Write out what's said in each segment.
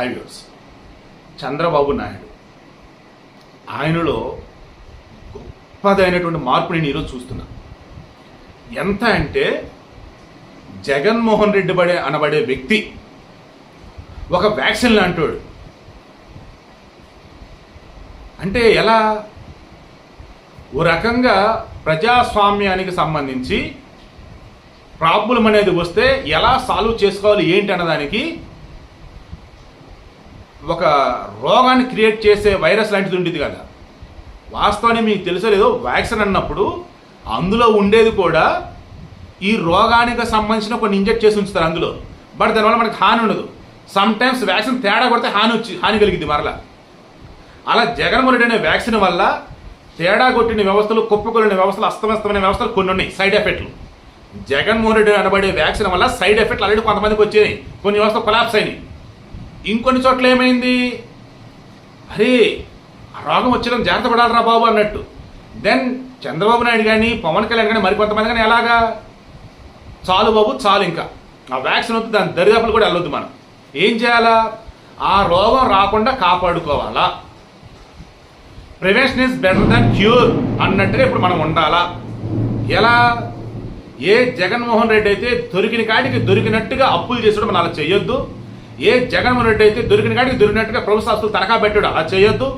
Highways. Chandrababu Naidu. ఆయనలో గొప్పదైనటువంటి మార్పు నేను ఈరోజు చూస్తున్నా. ఎంత అంటే జగన్మోహన్ రెడ్డి పడే అనబడే వ్యక్తి ఒక వ్యాక్సిన్ లాంటోడు. అంటే ఎలా? ఓ రకంగా ప్రజాస్వామ్యానికి సంబంధించి ప్రాబ్లం అనేది వస్తే ఎలా సాల్వ్ చేసుకోవాలి ఏంటి అన్నదానికి ఒక రోగాన్ని క్రియేట్ చేసే వైరస్ లాంటిది ఉండేది కదా. వాస్తవాన్ని మీకు తెలుసలేదో? వ్యాక్సిన్ అన్నప్పుడు అందులో ఉండేది కూడా ఈ రోగానికి సంబంధించిన కొన్ని ఇంజెక్ట్ చేసి ఉంచుతారు అందులో. బట్ దానివల్ల మనకి హాని ఉండదు. సమ్ టైమ్స్ వ్యాక్సిన్ తేడా కొడితే హాని వచ్చి హాని కలిగింది మరలా. అలా జగన్మోహన్ రెడ్డి అనే వ్యాక్సిన్ వల్ల తేడా కొట్టిన వ్యవస్థలు కుప్పకొలిన వ్యవస్థలు అస్తవ్యస్తమైన వ్యవస్థలు కొన్ని ఉన్నాయి. సైడ్ ఎఫెక్ట్లు. జగన్మోహన్ రెడ్డి అనబడే వ్యాక్సిన్ వల్ల సైడ్ ఎఫెక్ట్లు ఆల్రెడీ కొంతమందికి వచ్చాయి. కొన్ని వ్యవస్థలు కొలాప్స్ అయినాయి. ఇంకొన్ని చోట్ల ఏమైంది? అరే ఆ రోగం వచ్చినా జాగ్రత్త పడాలరా బాబు అన్నట్టు. దెన్ చంద్రబాబు నాయుడు కానీ పవన్ కళ్యాణ్ కానీ మరికొంతమంది కానీ ఎలాగా? చాలు బాబు చాలు ఇంకా. ఆ వ్యాక్సిన్ వద్దు దాని దరిదాపులు కూడా వెళ్ళొద్దు మనం. ఏం చేయాలా? ఆ రోగం రాకుండా కాపాడుకోవాలా. Prevention is better than cure అన్నట్టుగా ఇప్పుడు మనం ఉండాలా. ఎలా? ఏ జగన్మోహన్ రెడ్డి అయితే దొరికిన కాడికి దొరికినట్టుగా అప్పులు చేసుడు మనం అలా చేయొద్దు ఏ జగన్మోహన్ రెడ్డి అయితే దొరికిన కాడికి దొరికినట్టుగా ప్రభుత్వ ఆస్తులు తనఖా పెట్టాడు అలా చేయొద్దు.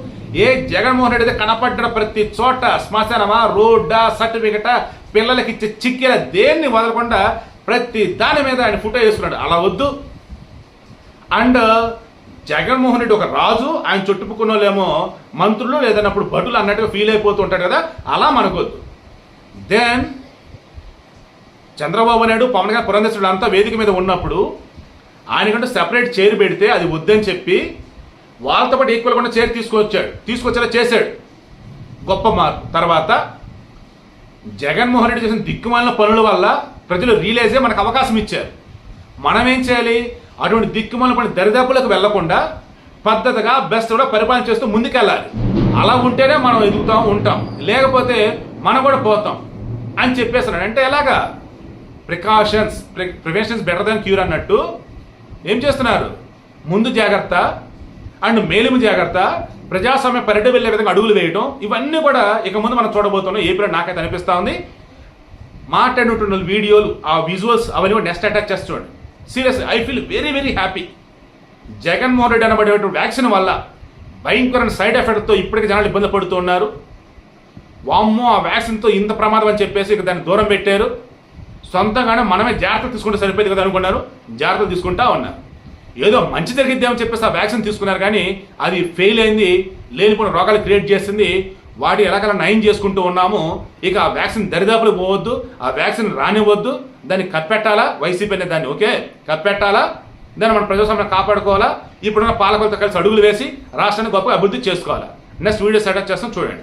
ఏ జగన్మోహన్ రెడ్డి అయితే కనపడ్డ ప్రతి చోట శ్మశానమా రోడ్డా సర్టిఫికెటా పిల్లలకి ఇచ్చే చిక్కెల దేన్ని వదలకుండా ప్రతి దాని మీద ఆయన ఫోటో వేసుకున్నాడు అలా వద్దు. అండ్ జగన్మోహన్ రెడ్డి ఒక రాజు ఆయన చుట్టుపుకున్న వాళ్ళేమో మంత్రులు లేదన్నప్పుడు భటులు అన్నట్టుగా ఫీల్ అయిపోతూ ఉంటాడు కదా అలా మనకొద్దు. దెన్ చంద్రబాబు నాయుడు పవన్ కళ్యాణ్ పురంధేశ్వరుడు అంతా వేదిక మీద ఉన్నప్పుడు ఆయనకంటూ సెపరేట్ చైర్ పెడితే అది వద్దని చెప్పి వాళ్ళతో పాటు ఈక్వల్ కూడా చైర్ తీసుకొచ్చాడు. తీసుకొచ్చేలా చేశాడు. గొప్ప మార్పు. తర్వాత జగన్మోహన్ రెడ్డి చేసిన దిక్కుమాలిన పనుల వల్ల ప్రజలు రియలైజే మనకు అవకాశం ఇచ్చారు. మనం ఏం చేయాలి? అటువంటి దిక్కుమాలిన పని దరిదాపులకు వెళ్ళకుండా పద్ధతిగా బెస్ట్ కూడా పరిపాలన చేస్తూ ముందుకెళ్ళాలి. అలా ఉంటేనే మనం ఎదుగుతాం ఉంటాం. లేకపోతే మనం కూడా పోతాం అని చెప్పేస్తున్నాడు అంటే ఎలాగా? Precautions preventions better than cure అన్నట్టు ఏం చేస్తున్నారు? ముందు జాగ్రత్త అండ్ మేలిమి జాగ్రత్త ప్రజాస్వామ్య పర్యటన వెళ్ళే విధంగా అడుగులు వేయడం ఇవన్నీ కూడా ఇక ముందు మనం చూడబోతున్నాం. ఏపీలో నాకైతే అనిపిస్తూ ఉంది. మాట్లాడినటువంటి వీడియోలు ఆ విజువల్స్ అవన్నీ కూడా నెక్స్ట్ అటాచ్ చేసి చూడండి. Serious I feel very very happy Jaganmohan Reddy అనబడేటువంటి వ్యాక్సిన్ వల్ల భయంకరమైన సైడ్ ఎఫెక్ట్తో ఇప్పటికీ జనాలు ఇబ్బంది పడుతున్నారు వామ్మో ఆ వ్యాక్సిన్తో ఇంత ప్రమాదం అని చెప్పేసి ఇక దాన్ని దూరం పెట్టారు. సొంతంగానే మనమే జాగ్రత్త తీసుకుంటే సరిపోయింది కదా అనుకున్నారు. జాగ్రత్తలు తీసుకుంటా ఉన్నారు. ఏదో మంచి జరిగిద్దామని చెప్పేసి ఆ వ్యాక్సిన్ తీసుకున్నారు కానీ అది ఫెయిల్ అయింది లేనిపోయిన రోగాలు క్రియేట్ చేసింది. వాటి ఎలాగలా నయం చేసుకుంటూ ఉన్నాము. ఇక ఆ వ్యాక్సిన్ దరిదాపులు పోవద్దు ఆ వ్యాక్సిన్ రానివ్వద్దు. దాన్ని కప్పెట్టాలా? వైసీపీ అనే దాన్ని ఓకే? కప్పెట్టాలా? దాన్ని మన ప్రజాస్వామ్యం కాపాడుకోవాలా? ఇప్పుడున్న పాలకులతో కలిసి అడుగులు వేసి రాష్ట్రాన్ని గొప్ప అభివృద్ధి చేసుకోవాలా? నెక్స్ట్ వీడియో సెటప్ చేస్తాం చూడండి.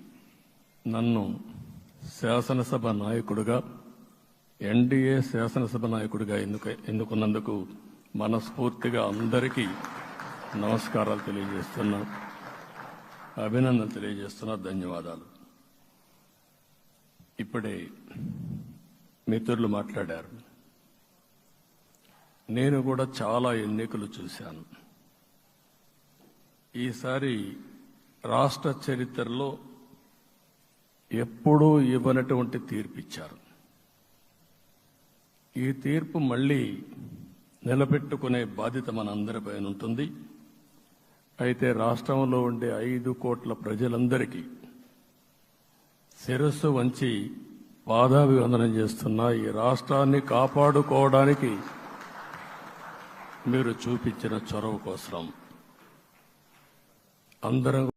నన్ను శాసనసభ నాయకుడుగా ఎన్డీఏ శాసనసభ నాయకుడిగా ఎందుకు ఎన్నుకున్నందుకు మనస్ఫూర్తిగా అందరికీ నమస్కారాలు తెలియజేస్తున్నా అభినందనలు తెలియజేస్తున్నా ధన్యవాదాలు. ఇప్పుడే మిత్రులు మాట్లాడారు. నేను కూడా చాలా ఎన్నికలు చూశాను. ఈసారి రాష్ట్ర చరిత్రలో ఎప్పుడూ ఇవ్వనటువంటి తీర్పు ఇచ్చారు. ఈ తీర్పు మళ్ళీ నిలబెట్టుకునే బాధ్యత మనందరిపైన ఉంటుంది. అయితే రాష్ట్రంలో ఉండే ఐదు కోట్ల ప్రజలందరికీ శిరస్సు వంచి పాదాభివందనం చేస్తున్న ఈ రాష్ట్రాన్ని కాపాడుకోవడానికి మీరు చూపించిన చొరవ కోసం అందరం